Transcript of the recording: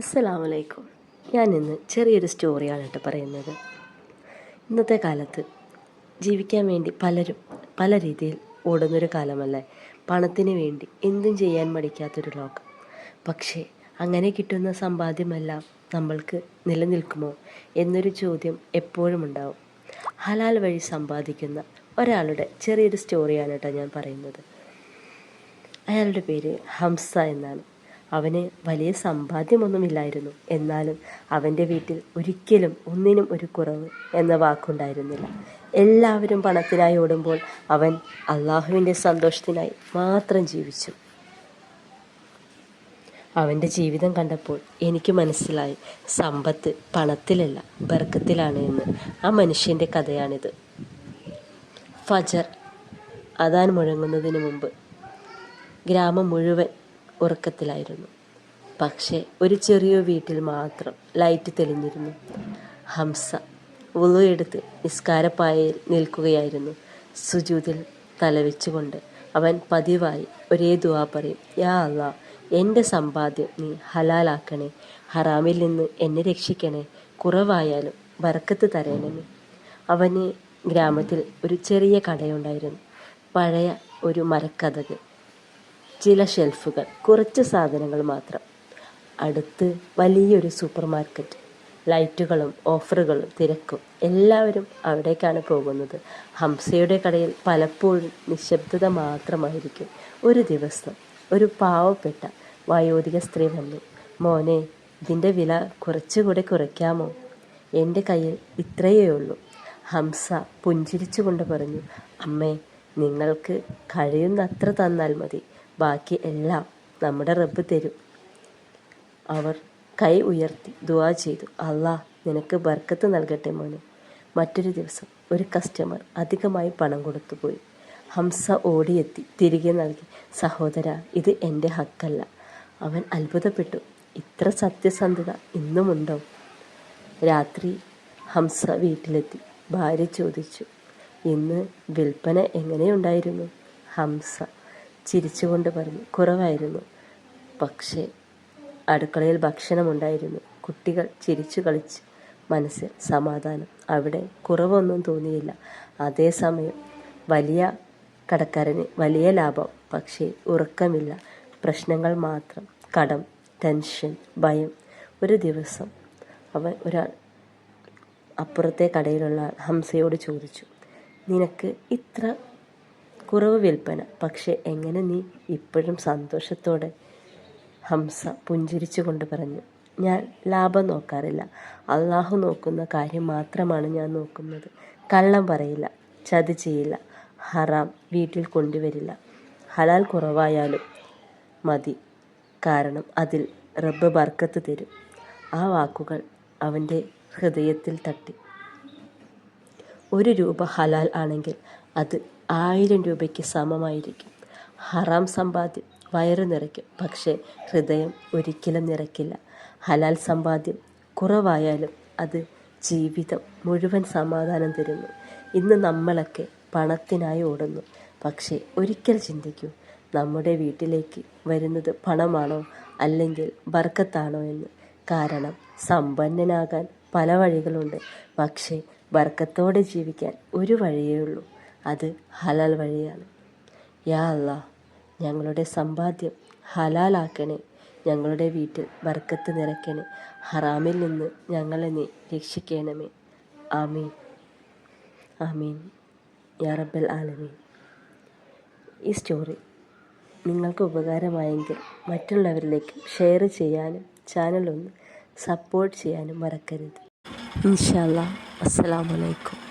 അസ്സലാമലൈക്കും. ഞാൻ ഇന്ന് ചെറിയൊരു സ്റ്റോറിയാണ് കേട്ടോ പറയുന്നത്. ഇന്നത്തെ കാലത്ത് ജീവിക്കാൻ വേണ്ടി പലരും പല രീതിയിൽ ഓടുന്നൊരു കാലമല്ലേ? പണത്തിന് വേണ്ടി എന്തും ചെയ്യാൻ മടിക്കാത്തൊരു ലോകം. പക്ഷേ അങ്ങനെ കിട്ടുന്ന സമ്പാദ്യമെല്ലാം നമ്മൾക്ക് നിലനിൽക്കുമോ എന്നൊരു ചോദ്യം എപ്പോഴും ഉണ്ടാവും. ഹലാൽ വഴി സമ്പാദിക്കുന്ന ഒരാളുടെ ചെറിയൊരു സ്റ്റോറിയാണ് കേട്ടോ ഞാൻ പറയുന്നത്. അയാളുടെ പേര് ഹംസ എന്നാണ്. അവന് വലിയ സമ്പാദ്യമൊന്നുമില്ലായിരുന്നു. എന്നാലും അവന്റെ വീട്ടിൽ ഒരിക്കലും ഒന്നിനും ഒരു കുറവ് എന്ന വാക്കുണ്ടായിരുന്നില്ല. എല്ലാവരും പണത്തിനായി ഓടുമ്പോൾ അവൻ അള്ളാഹുവിന്റെ സന്തോഷത്തിനായി മാത്രം ജീവിച്ചു. അവന്റെ ജീവിതം കണ്ടപ്പോൾ എനിക്ക് മനസ്സിലായി സമ്പത്ത് പണത്തിലല്ല ബർക്കത്തിലാണ് എന്ന്. ആ മനുഷ്യന്റെ കഥയാണിത്. ഫജർ അതാൻ മുഴങ്ങുന്നതിന് മുമ്പ് ഗ്രാമം മുഴുവൻ ഉറക്കത്തിലായിരുന്നു. പക്ഷേ ഒരു ചെറിയ വീട്ടിൽ മാത്രം ലൈറ്റ് തെളിഞ്ഞിരുന്നു. ഹംസ ഉളുവെടുത്ത് നിസ്കാരപ്പായയിൽ നിൽക്കുകയായിരുന്നു. സുജൂതിൽ തലവെച്ചുകൊണ്ട് അവൻ പതിവായി ഒരേ ദുവാ പറയും യാ അല്ല എന്റെ സമ്പാദ്യം നീ ഹലാലാക്കണേ ഹറാമിൽ നിന്ന് എന്നെ രക്ഷിക്കണേ കുറവായാലും വറക്കത്ത് തരേണമേ അവന് ഗ്രാമത്തിൽ ഒരു ചെറിയ കടയുണ്ടായിരുന്നു. പഴയ ഒരു മരക്കഥക് ചില ഷെൽഫുകൾ കുറച്ച് സാധനങ്ങൾ മാത്രം. അടുത്ത് വലിയൊരു സൂപ്പർ മാർക്കറ്റ് ലൈറ്റുകളും ഓഫറുകളും തിരക്കും എല്ലാവരും അവിടേക്കാണ് പോകുന്നത്. ഹംസയുടെ കടയിൽ പലപ്പോഴും നിശബ്ദത മാത്രമായിരിക്കും. ഒരു ദിവസം ഒരു പാവപ്പെട്ട വയോധിക സ്ത്രീ വന്നു മോനെ ഇതിന്റെ വില കുറച്ചുകൂടെ കുറയ്ക്കാമോ? എന്റെ കയ്യിൽ ഇത്രയേ ഉള്ളൂ. ഹംസ പുഞ്ചിരിച്ചുകൊണ്ട് പറഞ്ഞു അമ്മേ നിങ്ങൾക്ക് കഴിയുന്നത്ര തന്നാൽ മതി. ബാക്കി എല്ലാം നമ്മുടെ റബ്ബ് തരും. അവർ കൈ ഉയർത്തി ദുവാ ചെയ്തു. അള്ളാ നിനക്ക് ബർക്കത്ത് നൽകട്ടെ മോനെ. മറ്റൊരു ദിവസം ഒരു കസ്റ്റമർ അധികമായി പണം കൊടുത്തു പോയി. ഹംസ ഓടിയെത്തി തിരികെ നൽകി. സഹോദര ഇത് എന്റെ ഹക്കല്ല. അവൻ അത്ഭുതപ്പെട്ടു. ഇത്ര സത്യസന്ധത ഇന്നുമുണ്ടോ? രാത്രി ഹംസ വീട്ടിലെത്തി. ഭാര്യ ചോദിച്ചു ഇന്ന് വിൽപ്പന എങ്ങനെയുണ്ടായിരുന്നു? ഹംസ ചിരിച്ചുകൊണ്ട് പറഞ്ഞു കുറവായിരുന്നു. പക്ഷേ അടുക്കളയിൽ ഭക്ഷണമുണ്ടായിരുന്നു. കുട്ടികൾ ചിരിച്ചു കളിച്ച് മനസ്സിൽ സമാധാനം. അവിടെ കുറവൊന്നും തോന്നിയില്ല. അതേസമയം വലിയ കടക്കാരന് വലിയ ലാഭം പക്ഷേ ഉറക്കമില്ല. പ്രശ്നങ്ങൾ മാത്രം. കടം ടെൻഷൻ ഭയം. ഒരു ദിവസം അവൻ ഒരാൾ അപ്പുറത്തെ കടയിലുള്ള ഹംസയോട് ചോദിച്ചു നിനക്ക് ഇത്ര കുറവ് വിൽപ്പന. പക്ഷേ എങ്ങനെ നീ ഇപ്പോഴും സന്തോഷത്തോടെ ഹംസ പുഞ്ചിരിച്ചുകൊണ്ട് പറഞ്ഞു ഞാൻ ലാഭം നോക്കാറില്ല. അള്ളാഹു നോക്കുന്ന കാര്യം മാത്രമാണ് ഞാൻ നോക്കുന്നത്. കള്ളം പറയില്ല ചതി ചെയ്യില്ല ഹറാം വീട്ടിൽ കൊണ്ടുവരില്ല. ഹലാൽ കുറവായാലും മതി. കാരണം അതിൽ റബ്ബ് ബർക്കത്ത് തരും. ആ വാക്കുകൾ അവന്റെ ഹൃദയത്തിൽ തട്ടി. ഒരു രൂപ ഹലാൽ ആണെങ്കിൽ അത് ആയിരം രൂപയ്ക്ക് സമമായിരിക്കും. ഹറാം സമ്പാദ്യം വയറ് നിറയ്ക്കും. പക്ഷേ ഹൃദയം ഒരിക്കലും നിറയ്ക്കില്ല. ഹലാൽ സമ്പാദ്യം കുറവായാലും അത് ജീവിതം മുഴുവൻ സമാധാനം തരുന്നു. ഇന്ന് നമ്മളൊക്കെ പണത്തിനായി ഓടുന്നു. പക്ഷേ ഒരിക്കൽ ചിന്തിക്കൂ നമ്മുടെ വീട്ടിലേക്ക് വരുന്നത് പണമാണോ അല്ലെങ്കിൽ ബർക്കത്താണോ എന്ന്. കാരണം സമ്പന്നനാകാൻ പല വഴികളുണ്ട്. പക്ഷേ ബർക്കത്തോടെ ജീവിക്കാൻ ഒരു വഴിയേ ഉള്ളൂ. അത് ഹലാൽ വഴിയാണ്. യാ അല്ലാ ഞങ്ങളുടെ സമ്പാദ്യം ഹലാലാക്കണേ. ഞങ്ങളുടെ വീട്ടിൽ ബർക്കത്ത് നിറയ്ക്കണേ. ഹറാമിൽ നിന്ന് ഞങ്ങളെ നീ രക്ഷിക്കണമേ. ആമീൻ. ആമീൻ. യാ റബ്ബൽ ആലമീൻ. ഈ സ്റ്റോറി നിങ്ങൾക്ക് ഉപകാരമായെങ്കിൽ മറ്റുള്ളവരിലേക്ക് ഷെയർ ചെയ്യാനും ചാനൽ ഒന്ന് സപ്പോർട്ട് ചെയ്യാനും മറക്കരുത്. ഇൻഷാല്ലാ അസ്സലാമലൈക്കും